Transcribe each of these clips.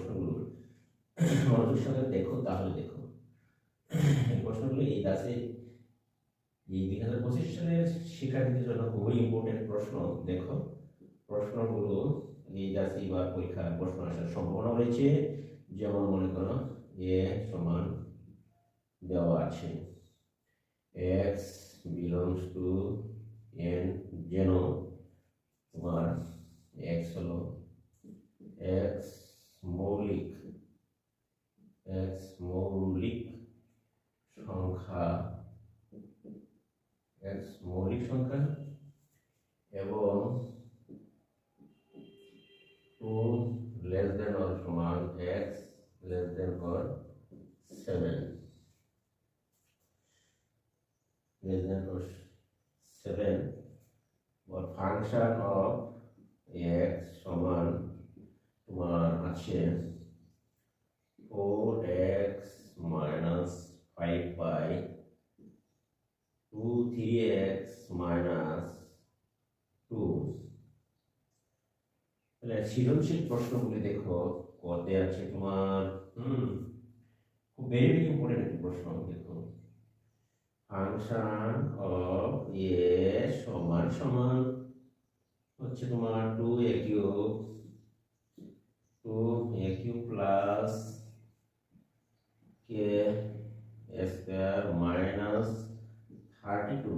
প্রশ্নগুলো মনোযোগ সঙ্গে দেখো, তাহলে দেখো। এই প্রশ্নগুলো এই দাসে এই দুই হাজার পঁচিশ সালের শিক্ষার্থীদের জন্য খুবই ইম্পর্টেন্ট প্রশ্ন, দেখো। প্রশ্নগুলো এই দাসে বা পরীক্ষার প্রশ্ন আসার সম্ভাবনা রয়েছে। যেমন মনে করো এ সমান দেওয়া আছে। এক্স বিলংস টু এন যেন তোমার এক্স হলো এক্স মৌলিক এক্স মৌলিক সংখ্যা এক্স মৌলিক সংখ্যা এবং টু লেস দেন অর সমান x less than or seven less than or seven or function of x সমান তোমার আছে four x minus five by two three x minus two তাহলে সৃজনশীল প্রশ্নগুলি দেখো কতে আছে তোমার, হুম, খুব ভেরি ইম্পর্টেন্ট একটি প্রশ্ন দেখো। ফাংশন অফ এ সমান সমান হচ্ছে তোমার two a cube two a cube plus k square minus thirty two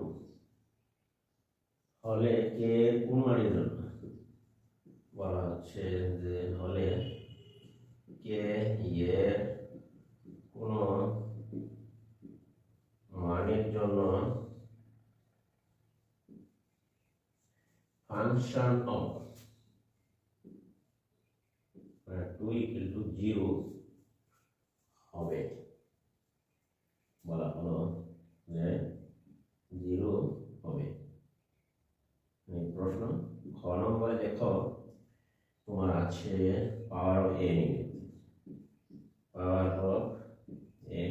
হলে কে কোন মানের জন্য? বলা হচ্ছে যে হলে কে এর কোনো মানের জন্য function of two equal to zero হবে বলা হলো যে জিরো হবে এই প্রশ্ন খ নম্বরে দেখো তোমার আছে পাওয়ার অফ এ পাওয়ার অফ এ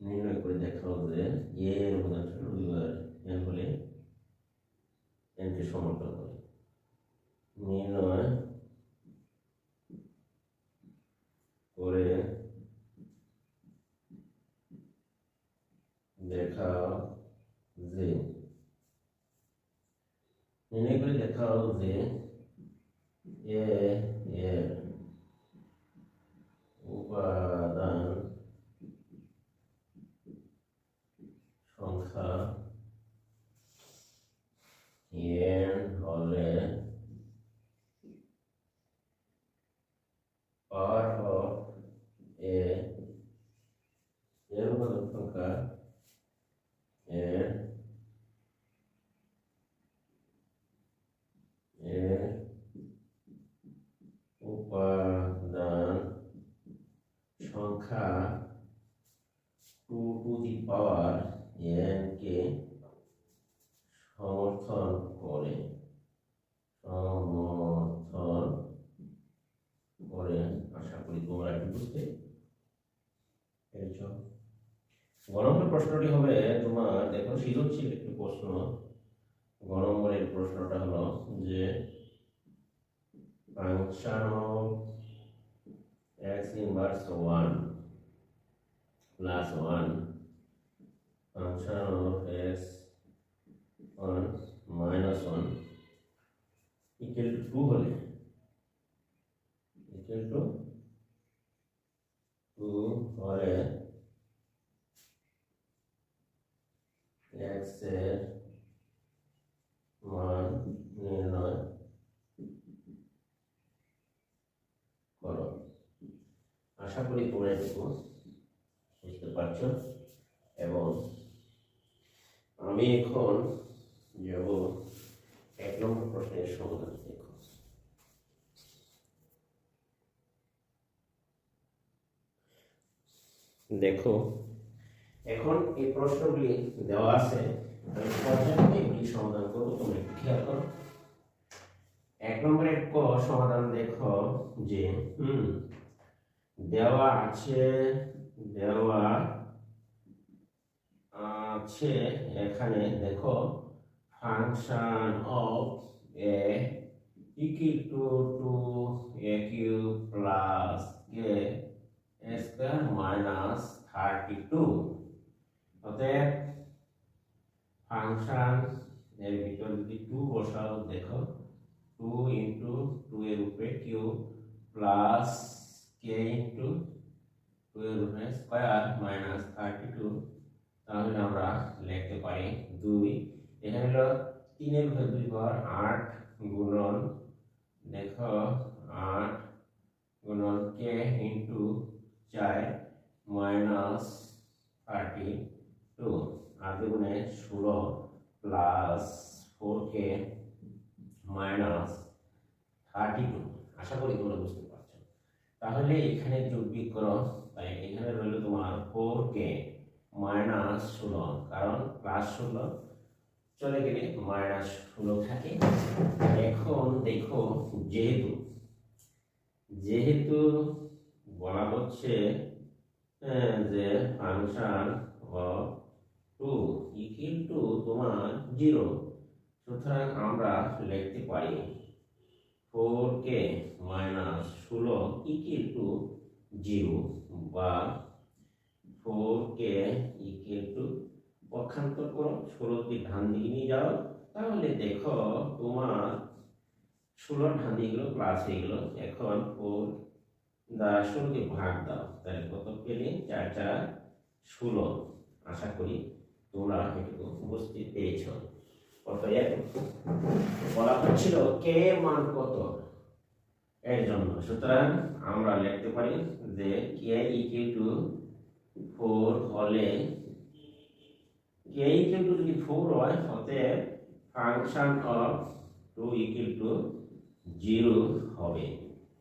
নির্ণয় করে দেখাও যে এ এর উদাহরণ দুইবার এন হলে এনকে সমর্থন করে নির্ণয় করে দেখাও যে নির্ণয় করে দেখাও যে এ এর উপাদান সংখ্যা এন হলে পাওয়ার অফ এ এর উপাদান সংখ্যা এর এর উপাদান সংখ্যা two to the power n কে সমর্থন করে সমর্থন করে, আশা করি তোমরা একটু বুঝতে পেরেছ? গণমের প্রশ্নটি হবে তোমার, দেখো সৃজনশীল একটি প্রশ্ন। গণমের প্রশ্নটা হলো যে function of x inverse one plus one function of x one minus one equal to two হলে ইকুয়াল টু টু হলে এক্সের মান নির্ণয় করো। আশা করি তোমরা এটুকু পারছ? এবং আমি এখন যাব এক নম্বর প্রশ্নের সমাধান দেখো দেখো, এখন এই প্রশ্নগুলি দেওয়া আছে, আমি পর্যায়ক্রমে এগুলি সমাধান করব একটু খেয়াল করো। এক নম্বরের ক সমাধান দেখো যে, হুম, দেওয়া আছে দেওয়া আছে এখানে, দেখো function of a equal to two a cube plus k square minus thirty two অতএব ফাংশন এর ভিতর যদি টু বসাও, দেখো টু ইন্টু টু এর উপরে cube plus k into twelve square minus thirty two তাহলে আমরা লিখতে পারি দুই। এখানে হলো তিনের ঘর দুই ঘর, আট গুণন, দেখো, আট গুণন কে ইন্টু চার মাইনাস থার্টি টু আট গুণে ষোলো plus four k minus thirty two আশা করি তোমরা বুঝতে তাহলে এখানে যোগ করো তাই এখানে রইল তোমার ফোর কে মাইনাস ষোলো, কারণ প্লাস ষোলো চলে গেলে মাইনাস ষোলো থাকে। এখন দেখো যেহেতু যেহেতু বলা হচ্ছে যে function of two equal to তোমার জিরো সুতরাং আমরা লিখতে পারি ফোর কে মাইনাস ষোলো ইকুয়াল টু জিরো বা ফোর কে ইকুয়াল টু পক্ষান্তর করো। ষোলোকে ডান দিকে নিয়ে যাও। তাহলে দেখো তোমার ষোলোর ডান দিকে গেলো প্লাস হয়ে গেলো। এখন ফোর দ্বারা ষোলোকে ভাগ দাও। তাহলে কত পেলে? চার চার, ষোলো। আশা করি তোমরা এটুকু বুঝতে পেরেছ। অতএব বলা হচ্ছিল কে মান কত এর জন্য সুতরাং আমরা লিখতে পারি যে কে ইকুয়াল টু ফোর হলে কে ইকুয়াল টু যদি ফোর হয় অতএব function of two equal to zero হবে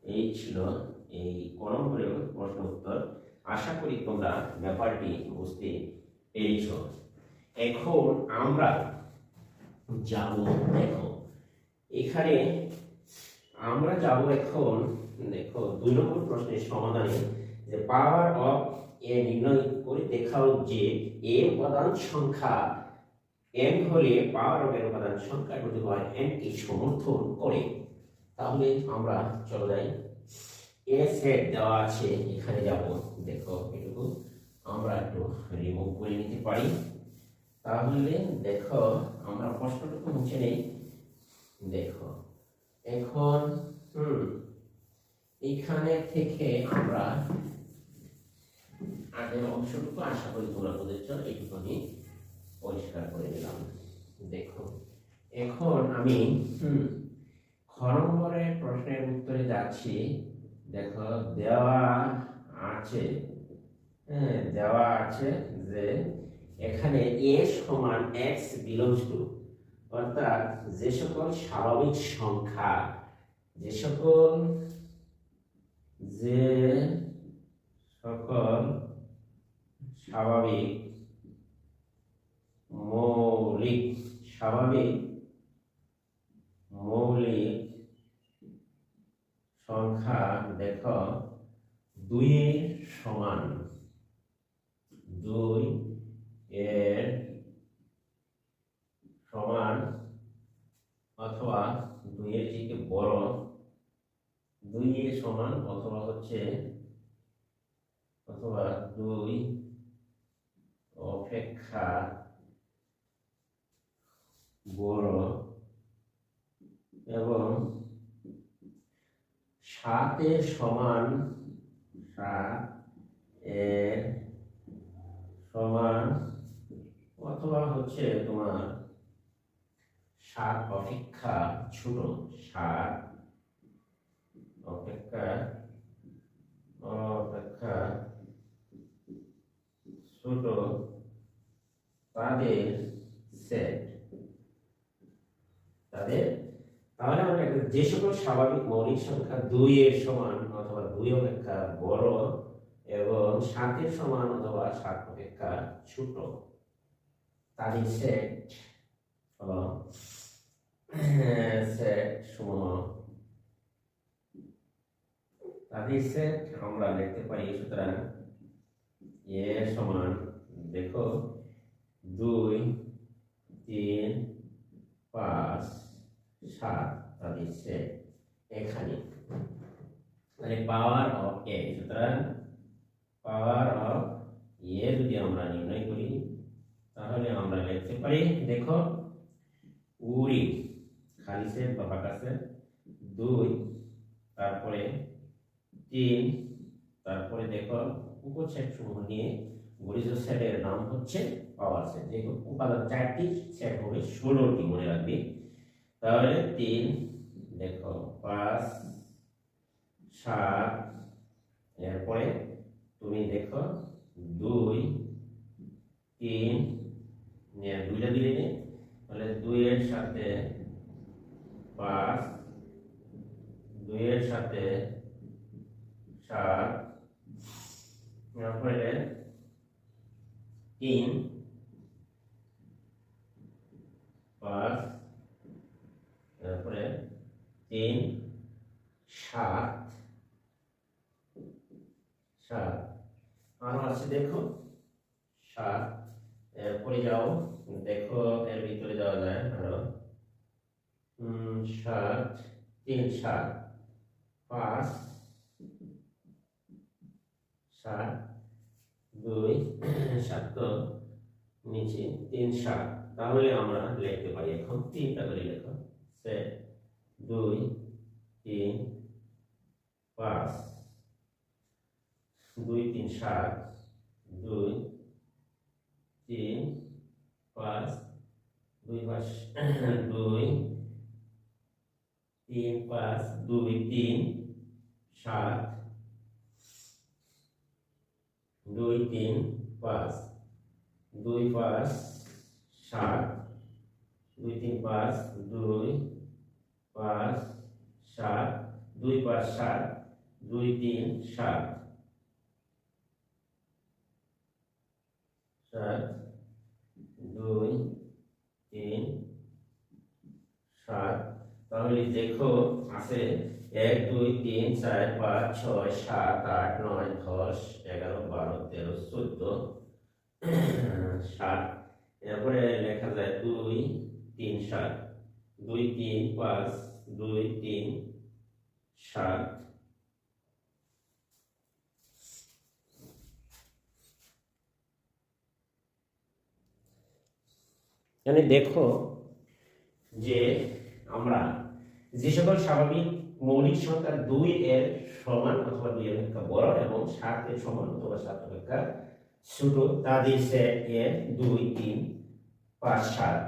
এই ছিল এই ক নম্বরের প্রশ্ন উত্তর আশা করি তোমরা ব্যাপারটি বুঝতে পেরেছ এখন আমরা যাব দেখো। এখানে আমরা যাব এখন, দেখো, দুই নম্বর প্রশ্নের সমাধানে যে পাওয়ার অফ এ নির্ণয় করে দেখাও যে এ উপাদান সংখ্যা এন হলে পাওয়ার অফ এর উপাদান সংখ্যা যদি হয় এন কে সমর্থন করে। তাহলে আমরা চলে যাই। এ সেট দেওয়া আছে, এখানে যাব। দেখো, এটুকু আমরা একটু রিমুভ করে নিতে পারি। তাহলে দেখো, আমরা প্রশ্নটুকু মুছে নেই। দেখো, এখন, হুম, এইখানে থেকে আমরা আগের অংশটুকু আশা করি তোমরা বুঝেছ আমি পরিষ্কার করে দিলাম। দেখো, এখন আমি, হুম খ প্রশ্নের উত্তরে যাচ্ছি। দেখো, দেওয়া আছে হ্যাঁ দেওয়া আছে যে এখানে এ সমান এক্স বিলংস টু অর্থাৎ যে সকল স্বাভাবিক সংখ্যা, যে সকল যে সকল স্বাভাবিক, মৌলিক স্বাভাবিক, মৌলিক সংখ্যা দেখো, দুইয়ের সমান দুই এর সমান অথবা দুইয়ের থেকে বড় দুই এর সমান অথবা হচ্ছে অথবা দুই অপেক্ষা বড় এবং সাতের সমান সাত এর সমান অথবা হচ্ছে তোমার সাত অপেক্ষা ছোট সাত অপেক্ষা অপেক্ষা ছোট তাদের সেট। তাদের, তাহলে আমরা যে সকল স্বাভাবিক মৌলিক সংখ্যা দুই এর সমান অথবা দুই অপেক্ষা বড় এবং সাতের সমান অথবা সাত অপেক্ষা ছোট তাদের সেট হলো সেট সমূহ তাদের সেট আমরা লিখতে পারি সুতরাং এ সমান, দেখো, দুই, তিন, পাঁচ, সাত তাদের সেট এখানে। মানে পাওয়ার অফ এ সুতরাং পাওয়ার অফ এ যদি আমরা নির্ণয় করি তাহলে পারি, দেখো, উড়ি, খালি সেট বা ফাঁকা দুই, তারপরে তিন, তারপরে দেখো উপসেট সমূহ নিয়ে গরিষ্ঠ সেটের নাম হচ্ছে পাওয়ার সেট যে উপাদান চারটি সেট হবে, ষোলোটি মনে রাখবে। তাহলে তিন, দেখো, পাঁচ, সাত, এরপরে তুমি দেখো, দুই, তিন নিয়ে দুইটা দিলে নে তাহলে দুইয়ের সাথে পাঁচ দুইয়ের সাথে সাত তারপরে তিন পাঁচ তারপরে তিন সাত সাত আরও আছে দেখো সাত এরপরে যাও দেখো এর ভিতরে যাওয়া যায় আরও উম, সাত তিন সাত পাঁচ সাত, দুই, সাত নিচে তিন, সাত। তাহলে আমরা লিখতে পারি এখন তিনটা করে লেখো। সে দুই, তিন, পাঁচ। দুই, তিন, সাত। দুই, তিন, পাঁচ। দুই পাঁচ, দুই, তিন, পাঁচ। দুই, তিন, সাত। দুই তিন পাঁচ। দুই পাঁচ সাত। দুই তিন পাঁচ দুই পাঁচ সাত। দুই পাঁচ সাত, দুই তিন সাত। সাত, দুই তিন সাত। তাহলে দেখো আছে এক, দুই, তিন, চার, পাঁচ, ছয়, সাত, আট, নয়, দশ, এগারো, বারো, তেরো, চোদ্দ, সাত। এরপরে লেখা যায় দুই, তিন, সাত। দুই, তিন, পাঁচ, দুই, তিন, সাত। এখানে দেখো যে আমরা যে সকল স্বাভাবিক মৌলিক সংখ্যা দুই এর সমান অথবা দুই অপেক্ষা বড় এবং সাত এর সমান অথবা সাত অপেক্ষা ছোট তাদের সেট এর দুই, তিন, পাঁচ, সাত।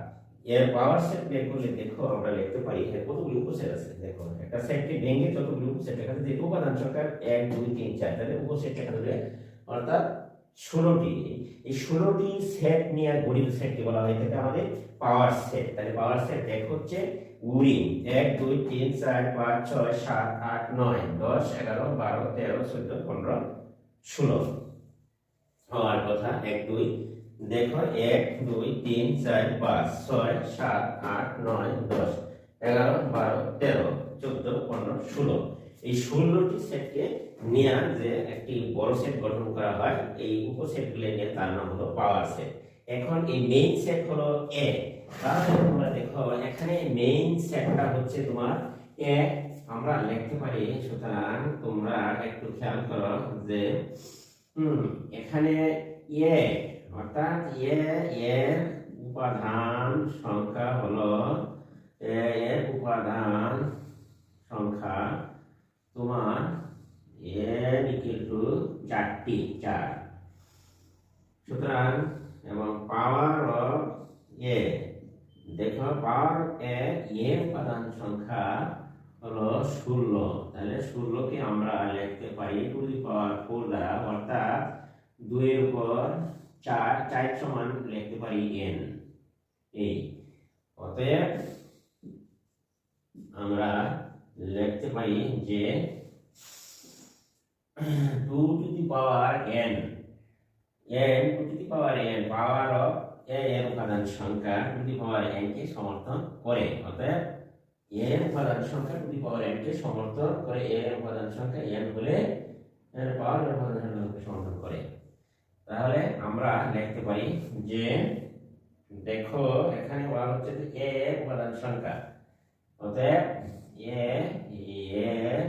এর পাওয়ার সেট বের করলে দেখো আমরা লিখতে পারি এর কতগুলি উপসেট আছে? দেখো, একটা সেটকে ভেঙে যতগুলি উপসেট লেখা আছে যে উপাদান সংখ্যা এক, দুই, তিন, চার, তাহলে উপসেট লেখা যাবে অর্থাৎ ষোলোটি। এই ষোলোটি সেট নিয়ে গড়িত সেটকে বলা হয়ে। থাকে আমাদের পাওয়ার সেট তাহলে পাওয়ার সেট এক হচ্ছে উড়ি এক, দুই, তিন, চার, পাঁচ, ছয়, সাত, আট, নয়, দশ, এগারো, বারো, তেরো, চোদ্দ, পনেরো, ষোলো। হওয়ার কথা, এক, দুই। দেখো, এক, দুই, তিন, চার, পাঁচ, ছয়, সাত, আট, নয়, দশ, এগারো, বারো, তেরো, চোদ্দ, পনেরো, ষোলো। এই ষোলোটি সেটকে নিয়ে যে একটি বড় সেট গঠন করা হয়, এই উপসেটগুলো নিয়ে তার নাম হলো পাওয়ার সেট এখন এই মেইন সেট হলো এ তাহলে তোমরা দেখো, এখানে মেইন সেটটা হচ্ছে তোমার এ আমরা লিখতে পারি, সুতরাং তোমরা একটু খেয়াল করো যে, হুম, এখানে এ অর্থাৎ এ এর উপাদান সংখ্যা হলো এ এর উপাদান সংখ্যা তোমার এন ইকুয়াল টু চারটি, চার। সুতরাং এবং পাওয়ার অফ এ দেখো পাওয়ার এ এর উপাদান সংখ্যা হলো ষোলো। তাহলে ষোলোকে আমরা লিখতে পারি টু দি পাওয়ার ফোর দ্বারা, অর্থাৎ দুইয়ের উপর চার চার সমান লিখতে পারি এন এই। অতএব আমরা লিখতে পারি যে two to the power n n to the power n, power of a এর উপাদান সংখ্যা টু দি পাওয়ার এন কে সমর্থন করে। অতএব এর উপাদান সংখ্যা টু দি পাওয়ার এন কে সমর্থন করে। এর উপাদান সংখ্যা এন হলে এর পাওয়ার এর উপাদান সংখ্যাকে সমর্থন করে। তাহলে আমরা লিখতে পারি যে, দেখো, এখানে বলা হচ্ছে যে এ উপাদান সংখ্যা। অতএব এ এর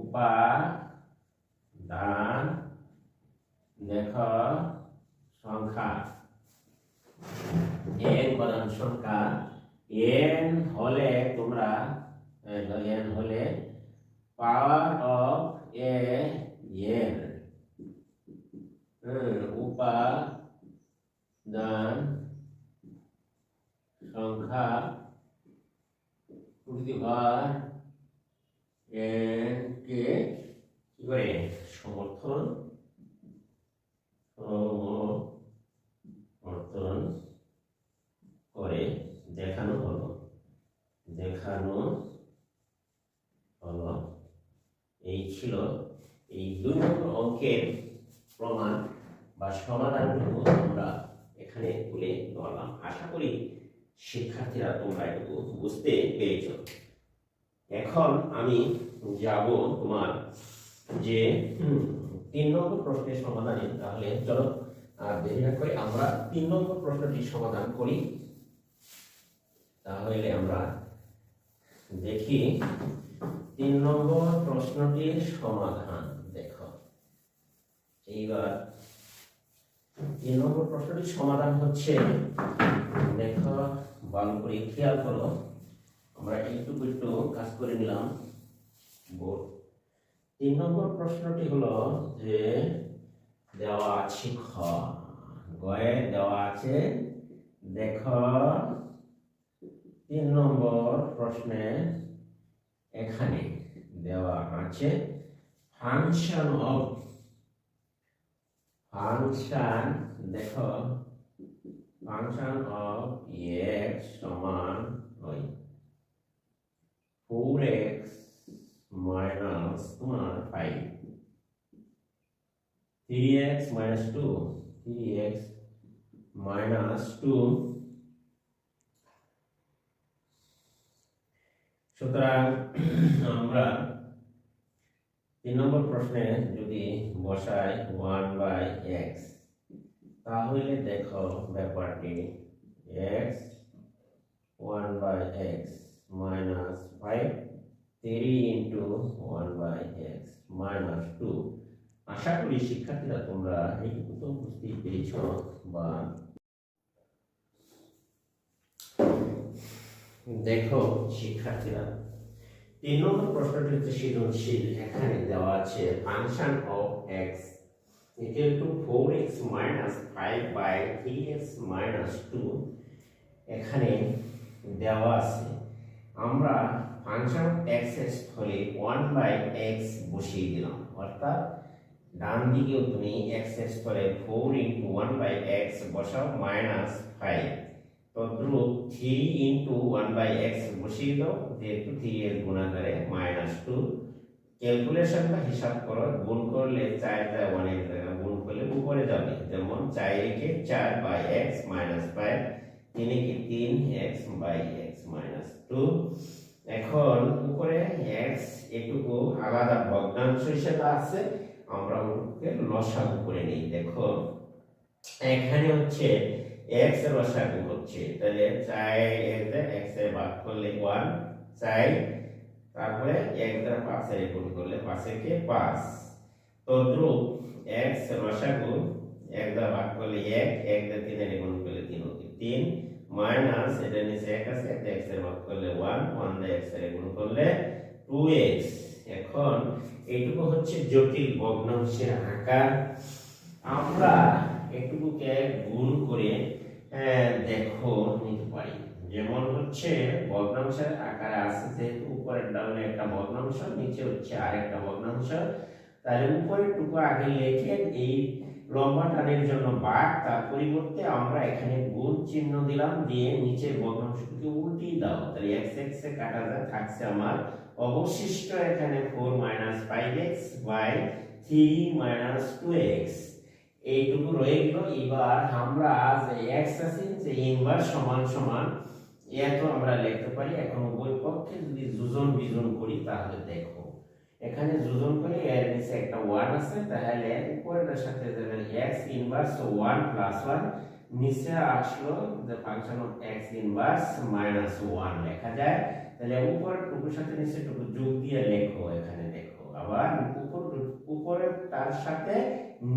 উপাদান লেখ সংখ্যা। এন প্রধান সংখ্যা। এন হলে তোমরা এন হলে পাওয়ার অফ এ এন উপাদান সংখ্যা প্রতিভার এনকে কি করে? সমর্থন সমর্থন করে দেখানো হলো। দেখানো হলো। এই ছিল এই দুই নম্বর অঙ্কের প্রমাণ বা সমাধানটুকু আমরা এখানে তুলে ধরলাম। আশা করি শিক্ষার্থীরা তোমরা এটুকু বুঝতে পেরেছ। এখন আমি যাব তোমার যে তিন নম্বর প্রশ্নের সমাধানে তাহলে চলো, আর দেরি না করে আমরা তিন নম্বর প্রশ্নটি সমাধান করি। তাহলে আমরা দেখি, তিন নম্বর প্রশ্নটির সমাধান, দেখো। এইবার তিন নম্বর প্রশ্নটির সমাধান হচ্ছে, দেখো, ভালো করে খেয়াল করো। আমরা একটু একটু কাজ করে নিলাম, বোর্ড তিন নম্বর প্রশ্নটি হলো যে দেওয়া আছে খ। গয়ে দেওয়া আছে দেখো। তিন নম্বর প্রশ্নে এখানে দেওয়া আছে ফাংশন অফ ফাংশন দেখো। ফাংশন অফ এক্স সমান four x five three x minus two three x minus two সুতরাং আমরা তিন নম্বর প্রশ্নে যদি বসাই ওয়ান বাই এক্স তাহলে দেখো ব্যাপারটি x one by x minus five three into one by x minus two আশা করি শিক্ষার্থীরা তোমরা এইটুকু তো পেরেছ বা দেখো শিক্ষার্থীরা, তিন নম্বর প্রশ্নটি হচ্ছে সৃজনশীল। এখানে দেওয়া আছে function of x two four x minus five by three x minus two এখানে দেওয়া আছে, আমরা ফাংশন অফ এক্সের স্থলে ওয়ান বাই এক্স বসিয়ে দিলাম। অর্থাৎ ডান দিকেও তুমি এক্সের স্থলে four into one by x বসাও মাইনাস ফাইভ তদ্রুপ three into one by x বসিয়ে দাও, যেহেতু থ্রি এর গুণাকারে মাইনাস টু ক্যালকুলেশন বা হিসাব করো, গুণ করলে চার চার ওয়ানের জায়গা গুণ করলে উপরে যাবে। যেমন চার একে চার বাই এক্স মাইনাস ফাইভ তিন একে তিন x by x minus two এখন উপরে এক্স এটুকু আলাদা ভগ্নাংশ হিসেবে আছে, আমরা ওটুকুকে লসাগু করে নিই। দেখো, এখানে হচ্ছে এক্সের লসাগু হচ্ছে। তাহলে চার এক্সের ভাগ করলে ওয়ান চাই তারপরে এক দ্বারা পাঁচের গুণ করলে পাঁচে কে পাঁচ। তদ্রুপ এক্স লসাগু এক দ্বারা ভাগ করলে এক এক দ্বারা তিনের গুণ করলে তিন হচ্ছে তিন। মাইনাস এটা নিচে এক আছে, একটা এক্সের ভাগ করলে ওয়ান ওয়ান দ্বারা এক্সের গুণ করলে টু এখন এইটুকু হচ্ছে জটিল ভগ্নাংশের আকার। আমরা এটুকুকে গুণ করে দেখো, নিতে পারি। যেমন হচ্ছে ভগ্নাংশের আকারে আছে যেহেতু উপরের ডাউনে একটা ভগ্নাংশ, নিচে হচ্ছে আরেকটা ভগ্নাংশ। তাহলে উপরের টুকু আগে লিখে এই লম্বা টানের জন্য বাঘ তার পরিবর্তে আমরা এখানে গুণ চিহ্ন দিলাম, দিয়ে নিচের ভগ্নাংশটিকে উল্টিয়ে দাও। তাহলে এক্স এক্স এ কাটা যায়, থাকছে আমার অবশিষ্ট এখানে four minus five x by three minus two x এইটুকু রয়ে গেল। এবার আমরা যে এক্স আছে, যে ইনভার্স সমান সমান এত আমরা লিখতে পারি। এখন উভয় পক্ষে যদি যোজন বিজন করি, তাহলে দেখো। এখানে যোজন করি ওয়ান আছে তাহলে উপরের সাথে যাবে x inverse one plus one নিচে আসলো যে function of x inverse minus one লেখা যায়। তাহলে উপরের টুকুর সাথে নিচের টুকু যোগ দিয়ে লেখো এখানে, দেখো। আবার উপর উপরে তার সাথে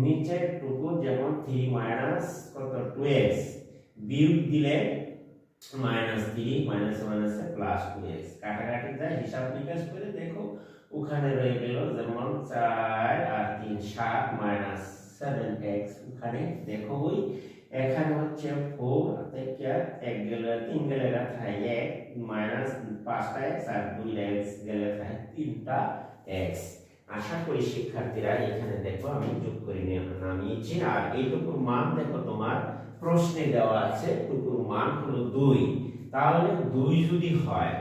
নিচের টুকু যেমন থ্রি মাইনাস কত? টু এক্স বিয়োগ দিলে মাইনাস থ্রি মাইনাস মাইনাসে প্লাস টু এক্স কাটাকাটি যায় হিসাব নিকাশ করে দেখো। ওখানে রয়ে গেল যেমন চার আর তিন, সাত মাইনাস সেভেন এক্স। ওখানে দেখো ওই, এখানে হচ্ছে ফোর থেকে এক গেলে তিন গেলে থাকে এক মাইনাস পাঁচটা এক্স আর দুই এক্স গেলে থাকে তিনটা এক্স। আশা করি শিক্ষার্থীরা এখানে দেখো আমি যোগ করে নামিয়েছি। আর এইটুকুর মান দেখো তোমার প্রশ্নে দেওয়া আছে টুকুর মান হলো দুই। তাহলে দুই যদি হয়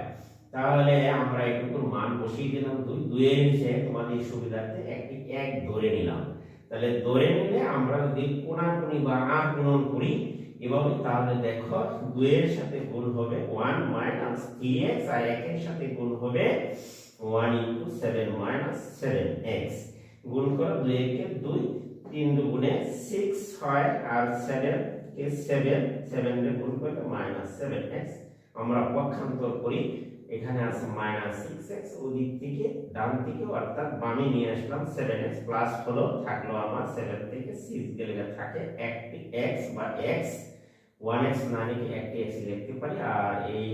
তাহলে আমরা এইটুকুর মান বসিয়ে দিলাম দুই। দুইয়ের নিচে তোমাদের সুবিধার্থে একটি এক ধরে নিলাম। তাহলে ধরে নিলে আমরা যদি কোনাকুনি বা আট গুণন করি, এভাবে তাহলে দেখো দুইয়ের সাথে গুণ হবে ওয়ান মাইনাস থ্রি এক্স আর একের সাথে গুণ হবে one into seven minus seven x. গুণ করো দুই একে দুই, তিন দুগুণে সিক্স হয় আর সেভেন কে সেভেন সেভেন গুণ করলে মাইনাস সেভেন এক্স। আমরা পক্ষান্তর করি এখানে আছে মাইনাস সিক্স এক্স ওদিক থেকে ডান থেকে অর্থাৎ বামে নিয়ে আসলাম সেভেন এক্স প্লাস হলো থাকল আমার সেভেন থেকে সিক্স গেলে থাকে একটি এক্স বা এক্স ওয়ান এক্স না লিখে একটি এক্স লিখতে পারি, আর এই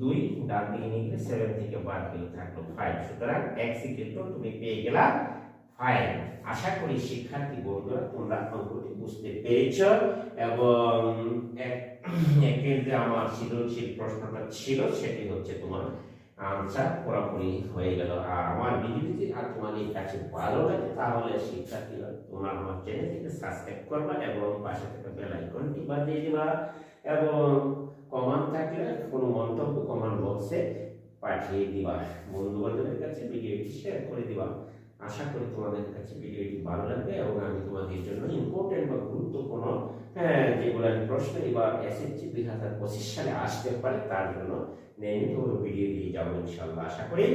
দুই ডান দিকে নিয়ে গেলে সেভেন থেকে বাদ গেলে থাকল ফাইভ সুতরাং এক্স কিন্তু তুমি পেয়ে গেলা ফাইভ আশা করি শিক্ষার্থী বন্ধুরা তোমরা অঙ্কটি বুঝতে পেরেছ এবং যে আমার সৃজনশীল প্রশ্নটা ছিল, সেটি হচ্ছে তোমার আনসার পুরোপুরি হয়ে গেল। আর আমার ভিডিও যদি আর এই কাছে ভালো লাগে, তাহলে শিক্ষার্থীরা তোমরা আমার চ্যানেলটিকে সাবস্ক্রাইব করবা এবং পাশে থেকে বেল আইকনটি বাজিয়ে দিবা এবং কমেন্ট থাকলে কোনো মন্তব্য কমেন্ট বক্সে পাঠিয়ে দিবা। বন্ধু বান্ধবের কাছে ভিডিওটি শেয়ার করে দিবা। আশা করি তোমাদের কাছে ভিডিওটি ভালো লাগবে এবং আমি তোমাদের জন্য ইম্পর্টেন্ট বা গুরুত্বপূর্ণ হ্যাঁ যেগুলো আমি প্রশ্ন এবার এসএসসি দুই হাজার পঁচিশ সালে আসতে পারে, তার জন্য নিয়মিত ভিডিও দিয়ে যাব ইনশাল্লাহ আশা করি।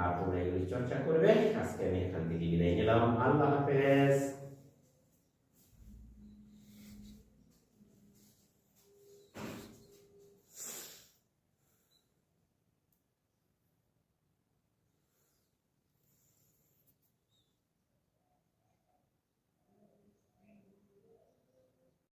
আর তোমরা এগুলি চর্চা করবে। আজকে আমি এখান থেকে বিদায় নিলাম। আল্লাহ হাফেজ।